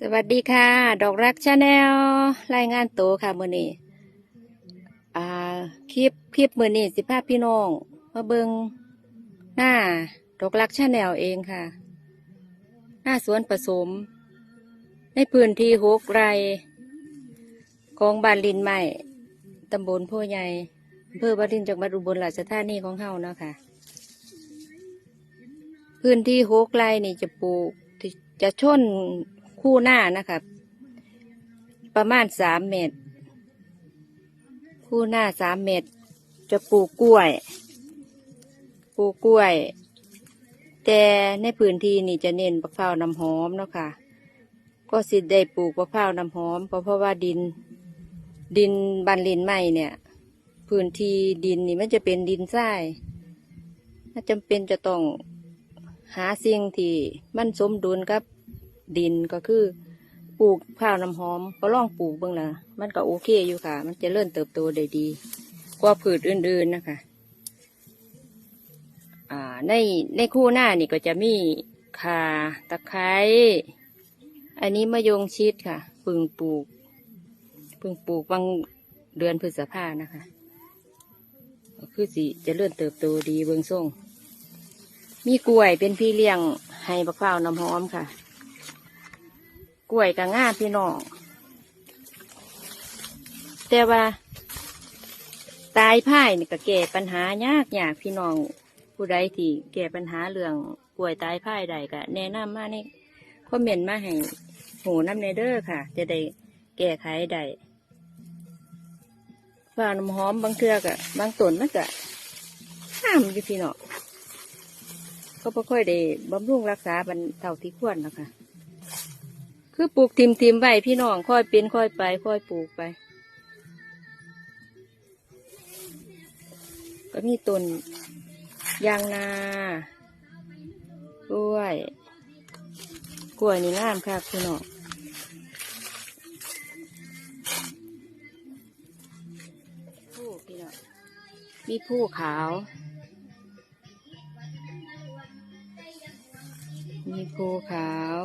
สวัสดีค่ะ ดอกรักชาแนลรายงานโตวค่ะมือนี้อ่าคลิปคลิปมือนี้สิภาพพี่น้องมาเบิงหน้าดอกรักชาแนลเองค่ะ หน้าสวนผสม ในพื้นที่หกไร่ของบ้านลินใหม่ตำบลโพใหญ่อำเภอบ้านลินจังหวัดอุบลราชธานีของเฮาเนาะค่ะ พื้นที่หกไร่นี่จะปลูกจะชน คู่หน้านะคะประมาณสามเมตร คู่หน้าสามเมตร จะปลูกกล้วย ปลูกกล้วย แต่ในพื้นที่นี่จะเน้นบักพร้าวน้ำหอมเนาะค่ะ ก็สิได้ปลูกบักพร้าวน้ำหอม เพราะเพราะว่าดิน ดินบันลินใหม่เนี่ย พื้นที่ดินนี่มันจะเป็นดินทรายถ้าจำเป็นจะต้องหาสิ่งที่มันสมดุลกับ ดินก็คือ ปลูกข้าวน้ำหอม ก็ลองปลูกเบ้างละมันก็โอเคอยู่ค่ะ มันจะเริ่มเติบโตได้ดี กว่าพืชอื่นๆนะคะอ่าในในคู่หน้านี่ก็จะมีข่าตะไคร้อันนี้มะยงชิดค่ะปึงปลูกปึงปลูกบางเดือนพฤษภานะคะคือสิจะเริ่มเติบโตดีเบิงส่ง มีกล้วยเป็นพี่เลี้ยงให้บักพร้าวน้ำหอมค่ะ กล้วยกับง่าพี่น้อง แต่ว่า ตายพ่ายนี่ก็แก้ปัญหายากยากพี่น้อง ผู้ใดที่แก้ปัญหาเรื่องกล้วยตายพ่ายใดก็แนะนำมาในคอมเมนต์มาให้หูน้ำในเด้อค่ะ จะได้แก้ไขได้ฟ้าน้ำหอมบางเทือกะบางต้นมันก็ห้ามอยู่พี่น้องก็บ่ค่อยได้บำรุงรักษาบันเทาที่ควรนะคะ คือปลูกทิมทิมๆไว้พี่น้องค่อยเป็นค่อยไปค่อยปลูกไป ก็มีต้นยางนากล้วย กล้วยนี่งามค่ะพี่น้องผู้พี่น้องมีผู้ขาว มีภูขาว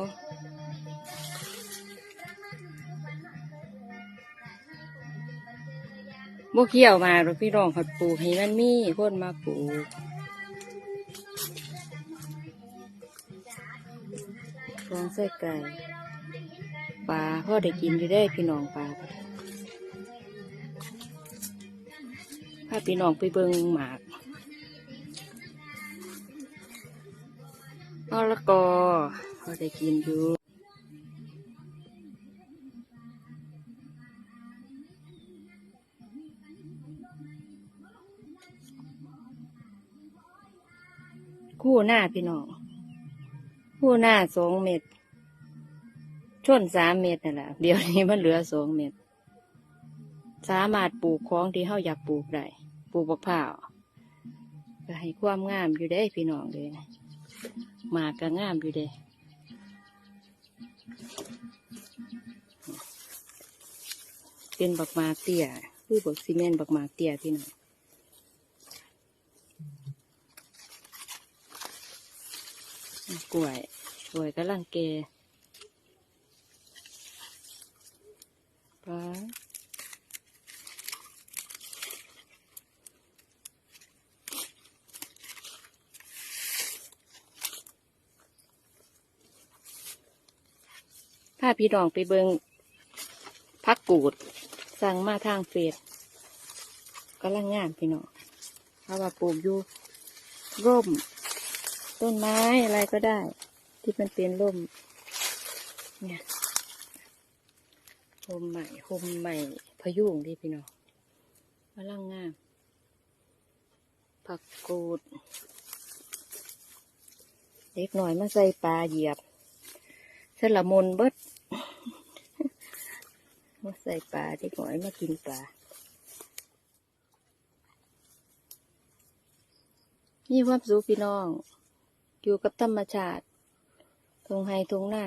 บ่เกี่ยวมาหรอกพี่น้องผัดปลูกให้มันมีคนมาปลูกฟองใส่ไก่ปลาพ่อได้กินอยู่ได้พี่น้องปลาพาพี่น้องไปเบิงหมากมะละกอพอได้กินอยู่ คู่หน้าพี่น้องคู่หน้าสองเม็ดช่นสามเม็ดนั่นแหละเดี๋ยวนี้มันเหลือสองเม็ดสามารถปลูกของที่เฮาอยากปลูกได้ปลูกมะพร้าวก็ให้ความงามอยู่ได้พี่น้องเลยนะหมากก็งามอยู่เด้เป็นบักมาเตี้ยคือบักซีเมนบักมาเตี้ยพี่น้อง กล้วยกล้วยก็ลังเกปลาถ้าพี่น้องไปเบิงพักกูด สั่งมาทางเฟซก็ลังงามพี่น้องเพราะว่าปลูกอยู่ร่ม ต้นไม้อะไรก็ได้ ที่มันเป็นร่ม เนี่ยโฮมใหม่โฮมใหม่พะยุงดิพี่น้องกำลังงามผักกูดเด็กหน่อยมาใส่ปลาเหยียบสละมนเบิดมาใส่ปลาเด็กหน่อยมากินปลามีความสุขพี่น้อง อยู่กับธรรมชาติทงไฮทงหน้า